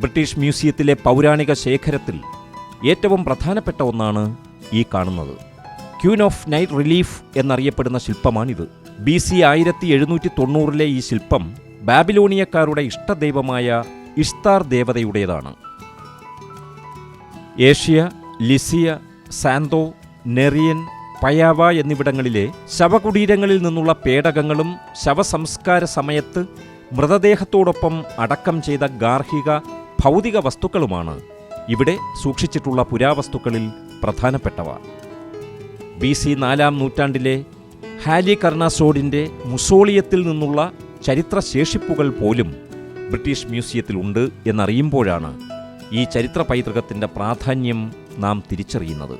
British മ്യൂസിയത്തിലെ പൗരാണിക ശേഖരത്തിൽ ഏറ്റവും പ്രധാനപ്പെട്ട ഒന്നാണ് ഈ കാണുന്നത്. ക്യൂൻ ഓഫ് നൈറ്റ് റിലീഫ് എന്നറിയപ്പെടുന്ന ശില്പമാണിത്. ബി സി ആയിരത്തി എഴുന്നൂറ്റി തൊണ്ണൂറിലെ ഈ ശില്പം ബാബിലോണിയക്കാരുടെ ഇഷ്ടദൈവമായ ഇഷ്താർ ദേവതയുടേതാണ്. ഏഷ്യ ലിസിയ സാന്തോ നെറിയൻ പയാവ എന്നിവിടങ്ങളിലെ ശവകുടീരങ്ങളിൽ നിന്നുള്ള പേടകങ്ങളും ശവസംസ്കാര സമയത്ത് മൃതദേഹത്തോടൊപ്പം അടക്കം ചെയ്ത ഗാർഹിക ഭൗതിക വസ്തുക്കളുമാണ്. ഇവിടെ സൂക്ഷിച്ചിട്ടുള്ള പുരാവസ്തുക്കളിൽ പ്രധാനപ്പെട്ടവ. ബി സി നാലാം നൂറ്റാണ്ടിലെ ഹാലി കർണാസോഡിന്റെ മുസോളിയത്തിൽ നിന്നുള്ള ചരിത്രശേഷിപ്പുകൾ പോലും ബ്രിട്ടീഷ് മ്യൂസിയത്തിലുണ്ട് എന്നറിയുമ്പോഴാണ് ഈ ചരിത്ര പൈതൃകത്തിന്റെ പ്രാധാന്യം നാം തിരിച്ചറിയുന്നത്.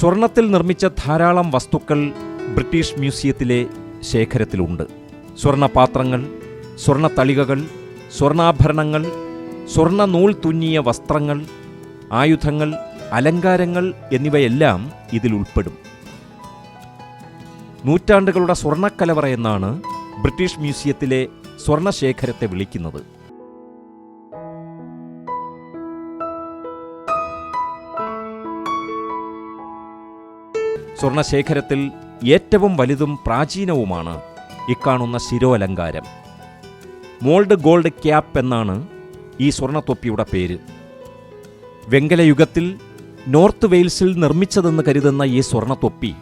സ്വർണത്തിൽ നിർമ്മിച്ച ധാരാളം വസ്തുക്കൾ ബ്രിട്ടീഷ് മ്യൂസിയത്തിലെ ശേഖരത്തിലുണ്ട്. സ്വർണപാത്രങ്ങൾ സ്വർണത്തളികകൾ സ്വർണാഭരണങ്ങൾ സ്വർണ നൂൽ തുന്നിയ വസ്ത്രങ്ങൾ ആയുധങ്ങൾ അലങ്കാരങ്ങൾ എന്നിവയെല്ലാം ഇതിൽ ഉൾപ്പെടും. നൂറ്റാണ്ടുകളുടെ സ്വർണക്കലവറ എന്നാണ് ബ്രിട്ടീഷ് മ്യൂസിയത്തിലെ സ്വർണശേഖരത്തെ വിളിക്കുന്നത്. സ്വർണശേഖരത്തിൽ ഏറ്റവും വലുതും പ്രാചീനവുമാണ് ഇക്കാണുന്ന ശിരോലങ്കാരം. മോൾഡ് ഗോൾഡ് ക്യാപ്പ് എന്നാണ് ഈ സ്വർണത്തൊപ്പിയുടെ പേര്. വെങ്കലയുഗത്തിൽ നോർത്ത് വെയിൽസിൽ നിർമ്മിച്ചതെന്ന് കരുതുന്ന ഈ സ്വർണത്തൊപ്പി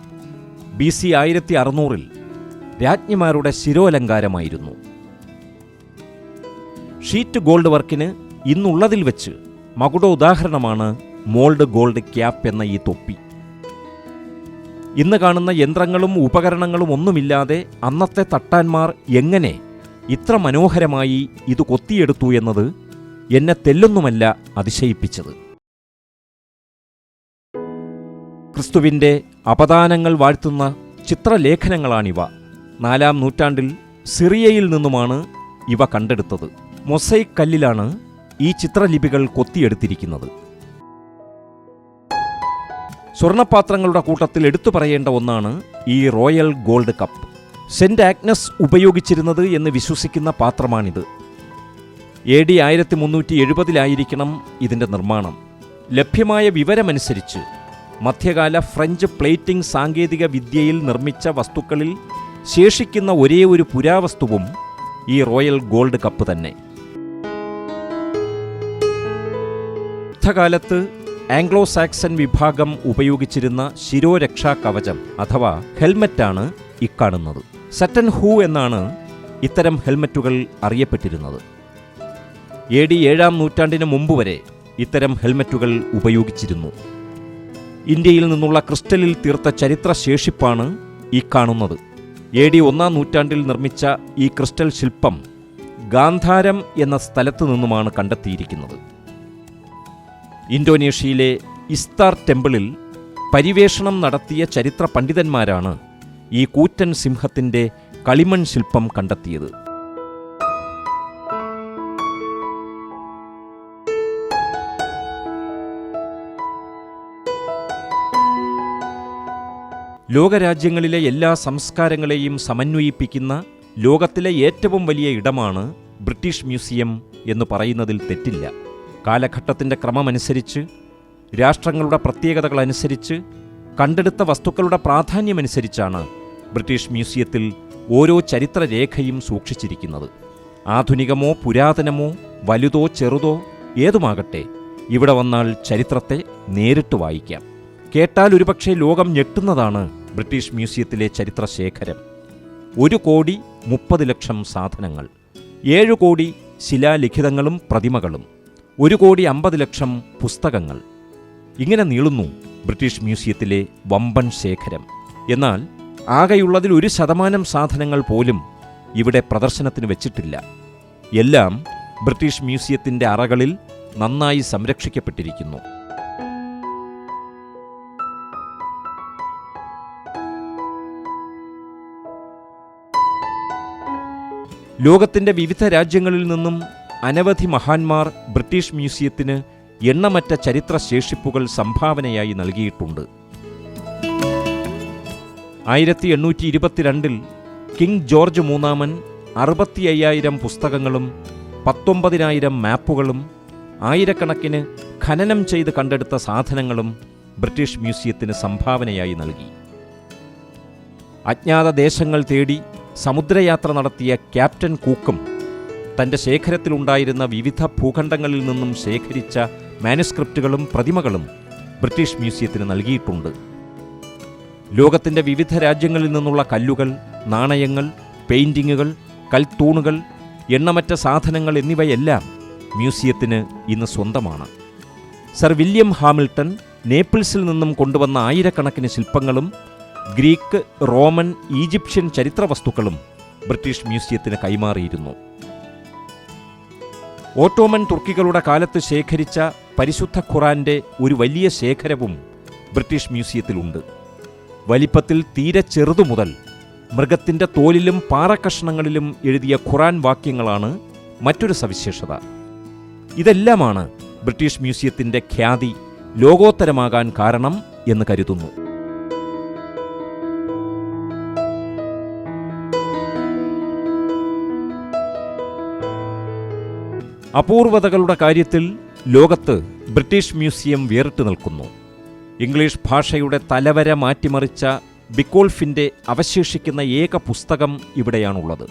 ബി സി ആയിരത്തി അറുന്നൂറിൽ രാജ്ഞിമാരുടെ ശിരോലങ്കാരമായിരുന്നു. ഷീറ്റ് ഗോൾഡ് വർക്കിന് ഇന്നുള്ളതിൽ വെച്ച് മകുട ഉദാഹരണമാണ് മോൾഡ് ഗോൾഡ് ക്യാപ്പ് എന്ന ഈ തൊപ്പി. ഇന്ന് കാണുന്ന യന്ത്രങ്ങളും ഉപകരണങ്ങളും ഒന്നുമില്ലാതെ അന്നത്തെ തട്ടാന്മാർ എങ്ങനെ ഇത്ര മനോഹരമായി ഇത് കൊത്തിയെടുത്തു എന്നത് എന്നെ തെല്ലൊന്നുമല്ല അതിശയിപ്പിച്ചത്. ക്രിസ്തുവിന്റെ അപദാനങ്ങൾ വാഴ്ത്തുന്ന ചിത്രലേഖനങ്ങളാണിവ. നാലാം നൂറ്റാണ്ടിൽ സിറിയയിൽ നിന്നുമാണ് ഇവ കണ്ടെടുത്തത്. മൊസൈക് കല്ലിലാണ് ഈ ചിത്രലിപികൾ കൊത്തിയെടുത്തിരിക്കുന്നത്. സ്വർണപാത്രങ്ങളുടെ കൂട്ടത്തിൽ എടുത്തു പറയേണ്ട ഒന്നാണ് ഈ royal gold cup. Saint Agnes ഉപയോഗിച്ചിരുന്നത് എന്ന് വിശ്വസിക്കുന്ന പാത്രമാണിത്. എ ഡി ആയിരത്തി മുന്നൂറ്റി എഴുപതിലായിരിക്കണം ഇതിന്റെ നിർമ്മാണം. ലഭ്യമായ വിവരമനുസരിച്ച് മധ്യകാല ഫ്രഞ്ച് പ്ലേറ്റിംഗ് സാങ്കേതിക വിദ്യയിൽ നിർമ്മിച്ച വസ്തുക്കളിൽ ശേഷിക്കുന്ന ഒരേ ഒരു പുരാവസ്തുവും ഈ റോയൽ ഗോൾഡ് കപ്പ് തന്നെ. യുദ്ധകാലത്ത് ആംഗ്ലോ സാക്സൺ വിഭാഗം ഉപയോഗിച്ചിരുന്ന ശിരോരക്ഷാ കവചം അഥവാ ഹെൽമറ്റാണ് ഇക്കാണുന്നത്. സറ്റൻ ഹൂ എന്നാണ് ഇത്തരം ഹെൽമറ്റുകൾ അറിയപ്പെട്ടിരുന്നത്. എ ഡി ഏഴാം നൂറ്റാണ്ടിന് മുമ്പ് വരെ ഇത്തരം ഹെൽമറ്റുകൾ ഉപയോഗിച്ചിരുന്നു. ഇന്ത്യയിൽ നിന്നുള്ള ക്രിസ്റ്റലിൽ തീർത്ത ചരിത്ര ശേഷിപ്പാണ് ഈ കാണുന്നത്. എ ഡി ഒന്നാം നൂറ്റാണ്ടിൽ നിർമ്മിച്ച ഈ ക്രിസ്റ്റൽ ശില്പം ഗാന്ധാരം എന്ന സ്ഥലത്തു നിന്നുമാണ് കണ്ടെത്തിയിരിക്കുന്നത്. ഇന്തോനേഷ്യയിലെ ഇസ്താർ ടെമ്പിളിൽ പരിവേഷണം നടത്തിയ ചരിത്ര പണ്ഡിതന്മാരാണ് ഈ കൂറ്റൻ സിംഹത്തിന്റെ കളിമൺ ശില്പം കണ്ടെത്തിയത്. ലോകരാജ്യങ്ങളിലെ എല്ലാ സംസ്കാരങ്ങളെയും സമന്വയിപ്പിക്കുന്ന ലോകത്തിലെ ഏറ്റവും വലിയ ഇടമാണ് ബ്രിട്ടീഷ് മ്യൂസിയം എന്ന് പറയുന്നതിൽ തെറ്റില്ല. കാലഘട്ടത്തിന്റെ ക്രമമനുസരിച്ച് രാഷ്ട്രങ്ങളുടെ പ്രത്യേകതകളനുസരിച്ച് കണ്ടെടുത്ത വസ്തുക്കളുടെ പ്രാധാന്യമനുസരിച്ചാണ് ബ്രിട്ടീഷ് മ്യൂസിയത്തിൽ ഓരോ ചരിത്രരേഖയും സൂക്ഷിച്ചിരിക്കുന്നത്. ആധുനികമോ പുരാതനമോ വലുതോ ചെറുതോ ഏതുമാകട്ടെ ഇവിടെ വന്നാൽ ചരിത്രത്തെ നേരിട്ട് വായിക്കാം. കേട്ടാൽ ഒരുപക്ഷെ ലോകം ഞെട്ടുന്നതാണ് ബ്രിട്ടീഷ് മ്യൂസിയത്തിലെ ചരിത്രശേഖരം. ഒരു കോടി മുപ്പത് ലക്ഷം സാധനങ്ങൾ. ഏഴ് കോടി ശിലാലിഖിതങ്ങളും പ്രതിമകളും. ഒരു കോടി അമ്പത് ലക്ഷം പുസ്തകങ്ങൾ. ഇങ്ങനെ നീളുന്നു ബ്രിട്ടീഷ് മ്യൂസിയത്തിലെ വമ്പൻ ശേഖരം. എന്നാൽ ആകെയുള്ളതിൽ ഒരു ശതമാനം സാധനങ്ങൾ പോലും ഇവിടെ പ്രദർശനത്തിന് വെച്ചിട്ടില്ല. എല്ലാം ബ്രിട്ടീഷ് മ്യൂസിയത്തിന്റെ അറകളിൽ നന്നായി സംരക്ഷിക്കപ്പെട്ടിരിക്കുന്നു. ലോകത്തിന്റെ വിവിധ രാജ്യങ്ങളിൽ നിന്നും അനവധി മഹാന്മാർ ബ്രിട്ടീഷ് മ്യൂസിയത്തിന് എണ്ണമറ്റ ചരിത്ര ശേഷിപ്പുകൾ സംഭാവനയായി നൽകിയിട്ടുണ്ട്. ആയിരത്തി എണ്ണൂറ്റി ഇരുപത്തിരണ്ടിൽ കിങ് ജോർജ് മൂന്നാമൻ അറുപത്തി അയ്യായിരം പുസ്തകങ്ങളും പത്തൊമ്പതിനായിരം മാപ്പുകളും ആയിരക്കണക്കിന് ഖനനം ചെയ്ത് കണ്ടെടുത്ത സാധനങ്ങളും ബ്രിട്ടീഷ് മ്യൂസിയത്തിന് സംഭാവനയായി നൽകി. അജ്ഞാത ദേശങ്ങൾ തേടി സമുദ്രയാത്ര നടത്തിയ ക്യാപ്റ്റൻ കൂക്കും തന്റെ ശേഖരത്തിലുണ്ടായിരുന്ന വിവിധ ഭൂഖണ്ഡങ്ങളിൽ നിന്നും ശേഖരിച്ച മാനുസ്ക്രിപ്റ്റുകളും പ്രതിമകളും ബ്രിട്ടീഷ് മ്യൂസിയത്തിന് നൽകിയിട്ടുണ്ട്. ലോകത്തിന്റെ വിവിധ രാജ്യങ്ങളിൽ നിന്നുള്ള കല്ലുകൾ നാണയങ്ങൾ പെയിന്റിങ്ങുകൾ കൽത്തൂണുകൾ എണ്ണമറ്റ സാധനങ്ങൾ എന്നിവയെല്ലാം മ്യൂസിയത്തിന് ഇന്ന് സ്വന്തമാണ്. സർ വില്യം ഹാമിൽട്ടൺ നേപ്പിൾസിൽ നിന്നും കൊണ്ടുവന്ന ആയിരക്കണക്കിന് ശില്പങ്ങളും ഗ്രീക്ക് റോമൻ ഈജിപ്ഷ്യൻ ചരിത്ര വസ്തുക്കളും ബ്രിട്ടീഷ് മ്യൂസിയത്തിന് കൈമാറിയിരുന്നു. ഓട്ടോമൻ തുർക്കികളുടെ കാലത്ത് ശേഖരിച്ച പരിശുദ്ധ ഖുറാന്റെ ഒരു വലിയ ശേഖരവും ബ്രിട്ടീഷ് മ്യൂസിയത്തിലുണ്ട്. വലിപ്പത്തിൽ തീരെ ചെറുതു മുതൽ മൃഗത്തിന്റെ തോലിലും പാറക്കഷ്ണങ്ങളിലും എഴുതിയ ഖുറാൻ വാക്യങ്ങളാണ് മറ്റൊരു സവിശേഷത. ഇതെല്ലാമാണ് ബ്രിട്ടീഷ് മ്യൂസിയത്തിന്റെ ഖ്യാതി ലോകോത്തരമാകാൻ കാരണം എന്ന് കരുതുന്നു. അപൂർവതകളുടെ കാര്യത്തിൽ ലോകത്ത് ബ്രിട്ടീഷ് മ്യൂസിയം വേറിട്ട് നിൽക്കുന്നു. ഇംഗ്ലീഷ് ഭാഷയുടെ തലവര മാറ്റിമറിച്ച ബിക്കോൾഫിന്റെ അവശേഷിക്കുന്ന ഏക പുസ്തകം ഇവിടെയാണുള്ളത്.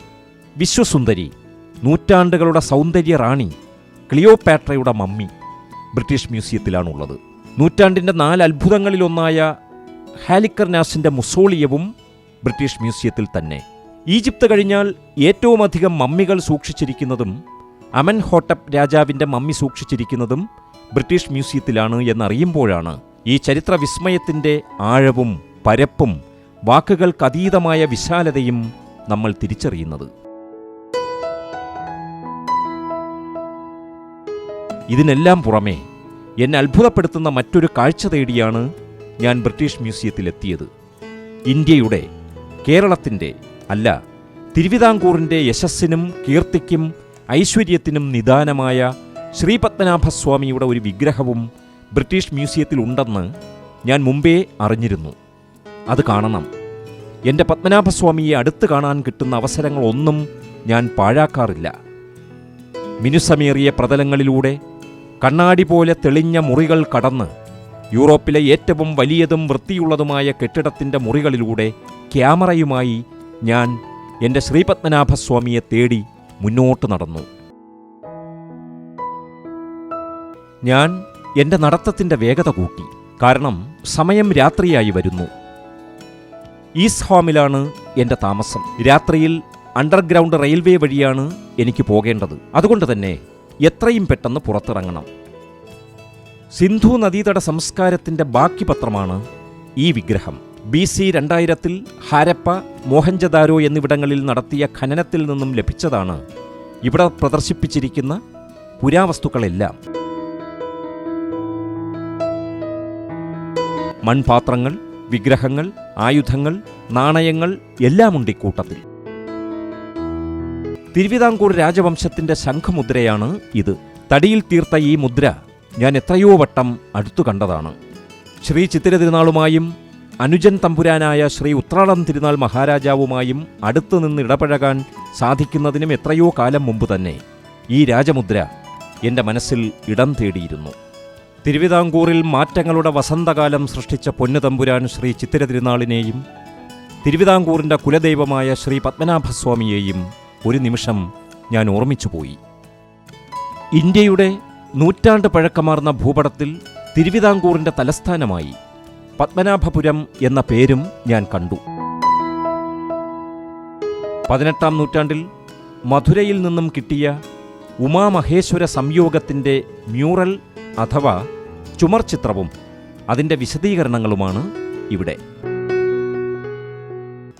വിശ്വസുന്ദരി നൂറ്റാണ്ടുകളുടെ സൗന്ദര്യ റാണി ക്ലിയോപാട്രയുടെ മമ്മി ബ്രിട്ടീഷ് മ്യൂസിയത്തിലാണുള്ളത്. നൂറ്റാണ്ടിന്റെ നാല് അത്ഭുതങ്ങളിലൊന്നായ ഹാലിക്കർനാസിന്റെ മുസോളിയവും ബ്രിട്ടീഷ് മ്യൂസിയത്തിൽ തന്നെ. ഈജിപ്ത് കഴിഞ്ഞാൽ ഏറ്റവുമധികം മമ്മികൾ സൂക്ഷിച്ചിരിക്കുന്നതും അമൻ ഹോട്ടപ്പ് രാജാവിന്റെ മമ്മി സൂക്ഷിച്ചിരിക്കുന്നതും ബ്രിട്ടീഷ് മ്യൂസിയത്തിലാണ് എന്നറിയുമ്പോഴാണ് ഈ ചരിത്ര വിസ്മയത്തിന്റെ ആഴവും പരപ്പും വാക്കുകൾക്കതീതമായ വിശാലതയും നമ്മൾ തിരിച്ചറിയുന്നത്. ഇതിനെല്ലാം പുറമേ എന്നെ അത്ഭുതപ്പെടുത്തുന്ന മറ്റൊരു കാഴ്ച തേടിയാണ് ഞാൻ ബ്രിട്ടീഷ് മ്യൂസിയത്തിലെത്തിയത്. ഇന്ത്യയുടെ കേരളത്തിന്റെ അല്ല തിരുവിതാംകൂറിന്റെ യശസ്സിനും കീർത്തിക്കും ഐശ്വര്യത്തിനും നിദാനമായ ശ്രീപത്മനാഭസ്വാമിയുടെ ഒരു വിഗ്രഹവും ബ്രിട്ടീഷ് മ്യൂസിയത്തിൽ ഉണ്ടെന്ന് ഞാൻ മുമ്പേ അറിഞ്ഞിരുന്നു. അത് കാണണം. എന്റെ പത്മനാഭസ്വാമിയെ അടുത്ത് കാണാൻ കിട്ടുന്ന അവസരങ്ങളൊന്നും ഞാൻ പാഴാക്കാറില്ല. മിനുസമേറിയ പ്രതലങ്ങളിലൂടെ കണ്ണാടി പോലെ തെളിഞ്ഞ മുറികൾ കടന്ന് യൂറോപ്പിലെ ഏറ്റവും വലിയതും വൃത്തിയുള്ളതുമായ കെട്ടിടത്തിന്റെ മുറികളിലൂടെ ക്യാമറയുമായി ഞാൻ എന്റെ ശ്രീപത്മനാഭസ്വാമിയെ തേടി മുന്നോട്ട് നടന്നു. ഞാൻ എന്റെ നടത്തത്തിന്റെ വേഗത കൂട്ടി. കാരണം സമയം രാത്രിയായി വരുന്നു. ഈസ്റ്റ് ഹോമിലാണ് എന്റെ താമസം. രാത്രിയിൽ അണ്ടർഗ്രൗണ്ട് റെയിൽവേ വഴിയാണ് എനിക്ക് പോകേണ്ടത്. അതുകൊണ്ട് തന്നെ എത്രയും പെട്ടെന്ന് പുറത്തിറങ്ങണം. സിന്ധു നദീതട സംസ്കാരത്തിന്റെ ബാക്കി പത്രമാണ് ഈ വിഗ്രഹം. ബി സി രണ്ടായിരത്തിൽ ഹാരപ്പ മോഹൻജദാരോ എന്നിവിടങ്ങളിൽ നടത്തിയ ഖനനത്തിൽ നിന്നും ലഭിച്ചതാണ്. ഇവിടെ പ്രദർശിപ്പിച്ചിരിക്കുന്ന പുരാവസ്തുക്കളെല്ലാം. മൺപാത്രങ്ങൾ വിഗ്രഹങ്ങൾ ആയുധങ്ങൾ നാണയങ്ങൾ എല്ലാമുണ്ട് ഇക്കൂട്ടത്തിൽ. തിരുവിതാംകൂർ രാജവംശത്തിന്റെ ശംഖമുദ്രയാണ് ഇത്. തടിയിൽ തീർത്ത ഈ മുദ്ര ഞാൻ എത്രയോ വട്ടം അടുത്തു കണ്ടതാണ്. ശ്രീ ചിത്തിര തിരുനാളുമായും അനുജൻ തമ്പുരാനായ ശ്രീ ഉത്രാളം തിരുനാൾ മഹാരാജാവുമായും അടുത്തു നിന്ന് ഇടപഴകാൻ സാധിക്കുന്നതിനും എത്രയോ കാലം മുമ്പ് തന്നെ ഈ രാജമുദ്ര എന്റെ മനസ്സിൽ ഇടം തേടിയിരുന്നു. തിരുവിതാംകൂറിൽ മാറ്റങ്ങളുടെ വസന്തകാലം സൃഷ്ടിച്ച പൊന്നുതമ്പുരാൻ ശ്രീ ചിത്തിര തിരുനാളിനെയും തിരുവിതാംകൂറിന്റെ കുലദൈവമായ ശ്രീ പത്മനാഭസ്വാമിയെയും ഒരു നിമിഷം ഞാൻ ഓർമ്മിച്ചുപോയി ഇന്ത്യയുടെ നൂറ്റാണ്ട് പഴക്കമാർന്ന ഭൂപടത്തിൽ തിരുവിതാംകൂറിന്റെ തലസ്ഥാനമായി പത്മനാഭപുരം എന്ന പേരും ഞാൻ കണ്ടു. പതിനെട്ടാം നൂറ്റാണ്ടിൽ മധുരയിൽ നിന്നും കിട്ടിയ ഉമാമഹേശ്വര സംയോഗത്തിന്റെ മ്യൂറൽ അഥവാ ചുമർ ചിത്രവും അതിന്റെ വിശദീകരണങ്ങളുമാണ് ഇവിടെ.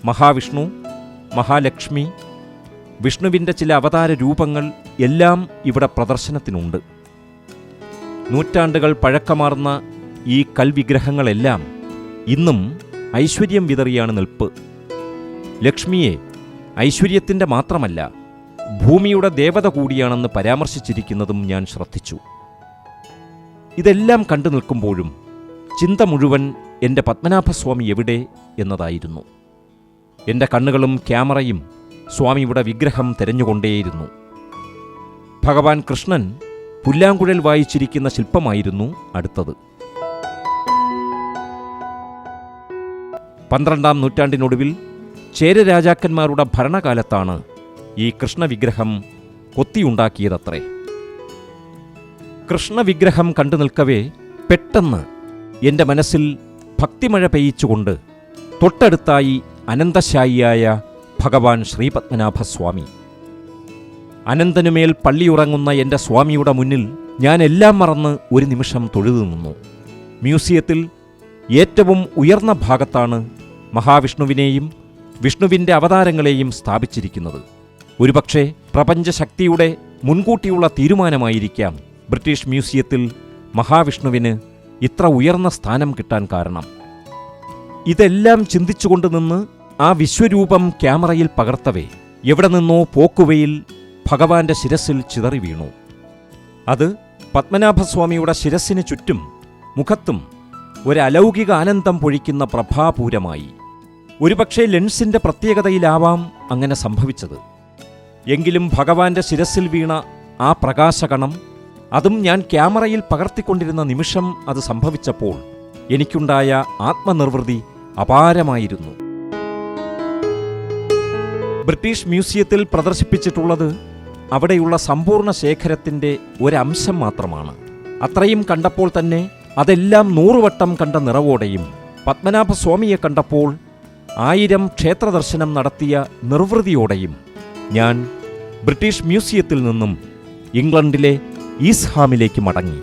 മഹാവിഷ്ണു മഹാലക്ഷ്മി വിഷ്ണുവിന്റെ ചില അവതാര രൂപങ്ങൾ എല്ലാം ഇവിടെ പ്രദർശനത്തിനുണ്ട്. നൂറ്റാണ്ടുകൾ പഴക്കമാർന്ന ഈ കൽവിഗ്രഹങ്ങളെല്ലാം ഇന്നും ഐശ്വര്യം വിതറിയാണ് നിൽപ്പ്. ലക്ഷ്മിയെ ഐശ്വര്യത്തിന്റെ മാത്രമല്ല ഭൂമിയുടെ ദേവത കൂടിയാണെന്ന് പരാമർശിച്ചിരിക്കുന്നതും ഞാൻ ശ്രദ്ധിച്ചു. ഇതെല്ലാം കണ്ടു നിൽക്കുമ്പോഴും ചിന്ത മുഴുവൻ എന്റെ പത്മനാഭസ്വാമി എവിടെ എന്നതായിരുന്നു. എന്റെ കണ്ണുകളും ക്യാമറയും സ്വാമിയുടെ വിഗ്രഹം തിരഞ്ഞുകൊണ്ടേയിരുന്നു. ഭഗവാൻ കൃഷ്ണൻ പുല്ലാങ്കുഴൽ വായിച്ചിരിക്കുന്ന ശില്പമായിരുന്നു അടുത്തത്. പന്ത്രണ്ടാം നൂറ്റാണ്ടിനൊടുവിൽ ചേര രാജാക്കന്മാരുടെ ഭരണകാലത്താണ് ഈ കൃഷ്ണവിഗ്രഹം കൊത്തിയുണ്ടാക്കിയതത്രേ. കൃഷ്ണവിഗ്രഹം കണ്ടു നിൽക്കവേ പെട്ടെന്ന് എന്റെ മനസ്സിൽ ഭക്തിമഴ പെയ്യിച്ചുകൊണ്ട് തൊട്ടടുത്തായി അനന്തശായിയായ ഭഗവാൻ ശ്രീപത്മനാഭസ്വാമി. അനന്തനുമേൽ പള്ളിയുറങ്ങുന്ന എന്റെ സ്വാമിയുടെ മുന്നിൽ ഞാൻ എല്ലാം മറന്ന് ഒരു നിമിഷം തൊഴുതു നിന്നു. മ്യൂസിയത്തിൽ ഏറ്റവും ഉയർന്ന ഭാഗത്താണ് മഹാവിഷ്ണുവിനെയും വിഷ്ണുവിന്റെ അവതാരങ്ങളെയും സ്ഥാപിച്ചിരിക്കുന്നത്. ഒരുപക്ഷെ പ്രപഞ്ചശക്തിയുടെ മുൻകൂട്ടിയുള്ള തീരുമാനമായിരിക്കാം ബ്രിട്ടീഷ് മ്യൂസിയത്തിൽ മഹാവിഷ്ണുവിന് ഇത്ര ഉയർന്ന സ്ഥാനം കിട്ടാൻ കാരണം. ഇതെല്ലാം ചിന്തിച്ചുകൊണ്ട് നിന്ന് ആ വിശ്വരൂപം ക്യാമറയിൽ പകർത്തവേ എവിടെ നിന്നോ പോക്കുവയിൽ ഭഗവാന്റെ ശിരസിൽ ചിതറി വീണു. അത് പത്മനാഭസ്വാമിയുടെ ശിരസിന് ചുറ്റും മുഖത്തും ഒരു അലൗകിക ആനന്ദം പൊഴിക്കുന്ന പ്രഭാപൂരമായി. ഒരുപക്ഷെ ലെൻസിന്റെ പ്രത്യേകതയിലാവാം അങ്ങനെ സംഭവിച്ചത്. എങ്കിലും ഭഗവാന്റെ ശിരസിൽ വീണ ആ പ്രകാശകണം അതും ഞാൻ ക്യാമറയിൽ പകർത്തിക്കൊണ്ടിരുന്ന നിമിഷം അത് സംഭവിച്ചപ്പോൾ എനിക്കുണ്ടായ ആത്മനിർവൃതി അപാരമായിരുന്നു. ബ്രിട്ടീഷ് മ്യൂസിയത്തിൽ പ്രദർശിപ്പിച്ചിട്ടുള്ളത് അവിടെയുള്ള സമ്പൂർണ ശേഖരത്തിന്റെ ഒരംശം മാത്രമാണ്. അത്രയും കണ്ടപ്പോൾ തന്നെ അതെല്ലാം നൂറുവട്ടം കണ്ട നിറവോടെയും പത്മനാഭസ്വാമിയെ കണ്ടപ്പോൾ ആയിരം ക്ഷേത്രദർശനം നടത്തിയ നിർവൃതിയോടെയും ഞാൻ ബ്രിട്ടീഷ് മ്യൂസിയത്തിൽ നിന്നും ഇംഗ്ലണ്ടിലെ ഈസ്ഹാമിലേക്ക് മടങ്ങി.